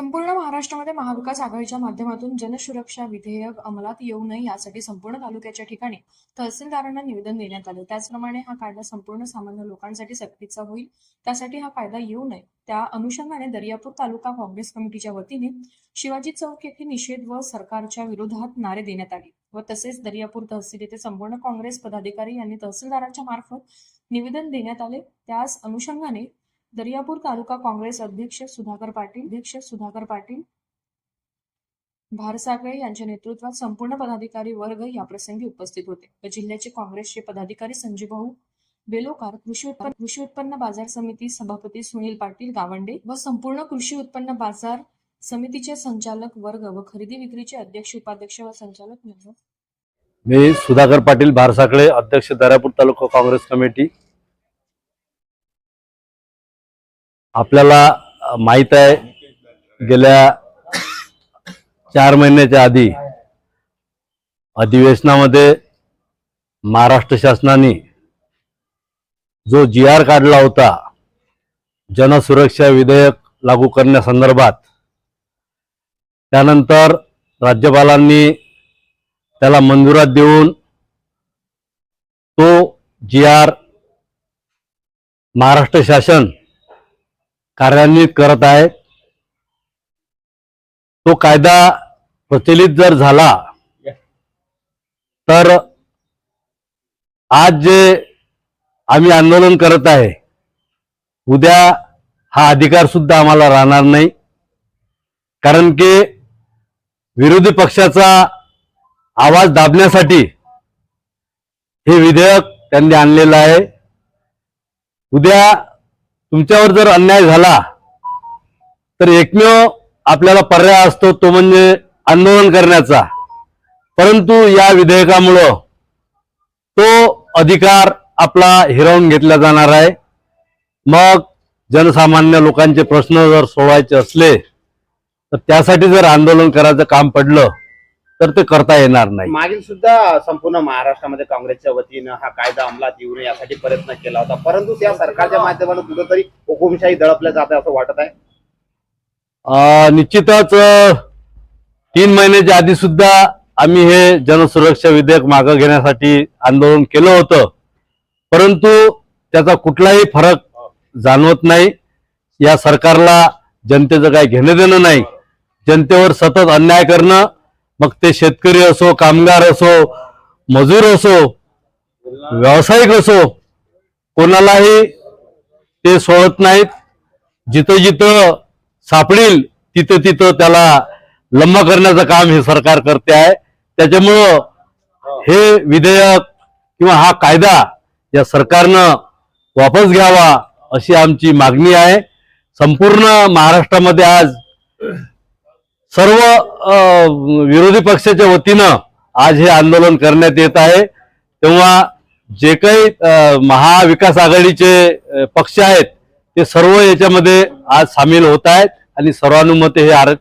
संपूर्ण महाराष्ट्रामध्ये महाविकास आघाडीच्या माध्यमातून जनसुरक्षा विधेयक अंमलात येऊ नये यासाठी संपूर्ण तालुक्याच्या ठिकाणी तहसीलदारांना निवेदन देण्यात आलं. त्याचप्रमाणे हा कायदा संपूर्ण सामान्य लोकांसाठी सक्तीचा होईल. त्यासाठी हा कायदा येऊ नये. त्या अनुषंगाने दर्यापूर तालुका काँग्रेस कमिटीच्या वतीने शिवाजी चौक येथे निषेध व सरकारच्या विरोधात नारे देण्यात आले व तसेच दर्यापूर तहसील येथे संपूर्ण काँग्रेस पदाधिकारी यांनी तहसीलदारांच्या मार्फत निवेदन देण्यात आले. त्याच अनुषंगाने दर्यापूर तालुका काँग्रेस अध्यक्ष सुधाकर पाटील अध्यक्ष सुधाकर पाटील भारसागळे यांच्या नेतृत्वात संपूर्ण पदाधिकारी वर्ग याप्रसंगी उपस्थित होते. व जिल्ह्याचे काँग्रेसचे पदाधिकारी संजय भाऊ बेलोकार कृषी उत्पन्न कृषी उत्पन्न बाजार समिती सभापती सुनील पाटील गावंडे व संपूर्ण कृषी उत्पन्न बाजार समितीचे संचालक वर्ग व खरेदी विक्रीचे अध्यक्ष उपाध्यक्ष व संचालक मी सुधाकर पाटील भारसाकळे अध्यक्ष दर्यापूर तालुका काँग्रेस कमिटी आपल्याला माहीत आहे गेल्या चार महिन्याच्या आधी अधिवेशनामध्ये महाराष्ट्र शासनाने जो जी आर काढला होता जनसुरक्षा विधेयक लागू करण्यासंदर्भात त्यानंतर राज्यपालांनी त्याला मंजुरात देऊन तो जी आर महाराष्ट्र शासन कार्यान्वित करत आहे. तो कायदा प्रचलित जर झाला तर आज जे आम्ही आंदोलन करत आहे उद्या हा अधिकार सुद्धा आम्हाला राहणार नाही. कारण की विरोधी पक्षाचा आवाज दाबण्यासाठी हे विधेयक त्यांनी आणलेलं आहे. उद्या तुमच्यावर जर अन्याय झाला तर एकमेव आपल्याला पर्याय असतो तो म्हणजे आंदोलन करण्याचा. परंतु या विधेयकामुळं तो अधिकार आपला हिरावून घेतला जाणार आहे. मग जनसामान्य लोकांचे प्रश्न जर सोडवायचे असले तर त्यासाठी जर आंदोलन करायचं काम पडलं तर ते करता येणार नाही. मागील सुद्धा संपूर्ण महाराष्ट्रामध्ये काँग्रेसच्या वतीनं हा कायदा अंमलात येऊ नये यासाठी प्रयत्न केला होता. परंतु त्या सरकारच्या माध्यमातून कुठंतरी हुकुमशाही दडपल्या जाते असं वाटत आहे? अं, निश्चितच तीन महिन्याच्या आधी सुद्धा आम्ही हे जनसुरक्षा विधेयक मागं घेण्यासाठी आंदोलन केलं होतं. परंतु त्याचा कुठलाही फरक जाणवत नाही. या सरकारला जनतेचं काही घेणं देणं नाही. जनतेवर सतत अन्याय करणं मग ते शेतकरी असो कामगार असो मजूर असो व्यावसायिक असो कोणालाही ते सोडत नाहीत. जिथं जिथं सापडील तिथं तिथं त्याला लंबा करण्याचं काम हे सरकार करते आहे. त्याच्यामुळं हे विधेयक किंवा हा कायदा या सरकारनं वापस घ्यावा अशी आमची मागणी आहे. संपूर्ण महाराष्ट्रामध्ये आज सर्व विरोधी पक्षाच्या वतीनं आज हे आंदोलन करण्यात येत आहे. तेव्हा जे काही महाविकास आघाडीचे पक्ष आहेत ते सर्व याच्यामध्ये आज सामील होत आहेत आणि सर्वानुमते हे आर